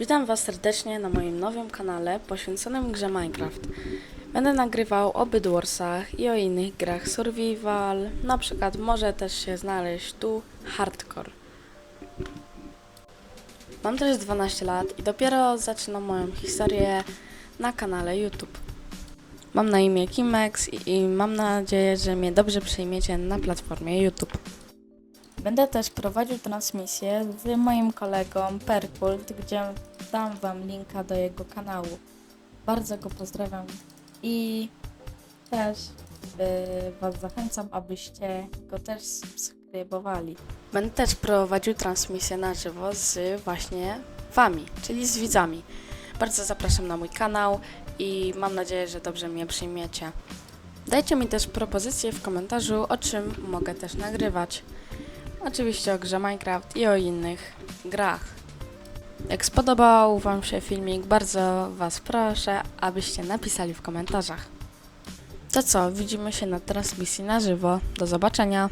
Witam Was serdecznie na moim nowym kanale poświęconym grze Minecraft. Będę nagrywał o Bydwarsach i o innych grach survival, na przykład może też się znaleźć tu hardcore. Mam też 12 lat i dopiero zaczynam moją historię na kanale YouTube. Mam na imię Kimex i mam nadzieję, że mnie dobrze przyjmiecie na platformie YouTube. Będę też prowadził transmisję z moim kolegą Perkult, gdzie dam wam linka do jego kanału. Bardzo go pozdrawiam i też y, was zachęcam, abyście go też subskrybowali. Będę też prowadził transmisję na żywo z właśnie wami, czyli z widzami. Bardzo zapraszam na mój kanał i mam nadzieję, że dobrze mnie przyjmiecie. Dajcie mi też propozycje w komentarzu, o czym mogę też nagrywać. Oczywiście o grze Minecraft i o innych grach. Jak spodobał Wam się filmik, bardzo Was proszę, abyście napisali w komentarzach. To co, widzimy się na transmisji na żywo. Do zobaczenia.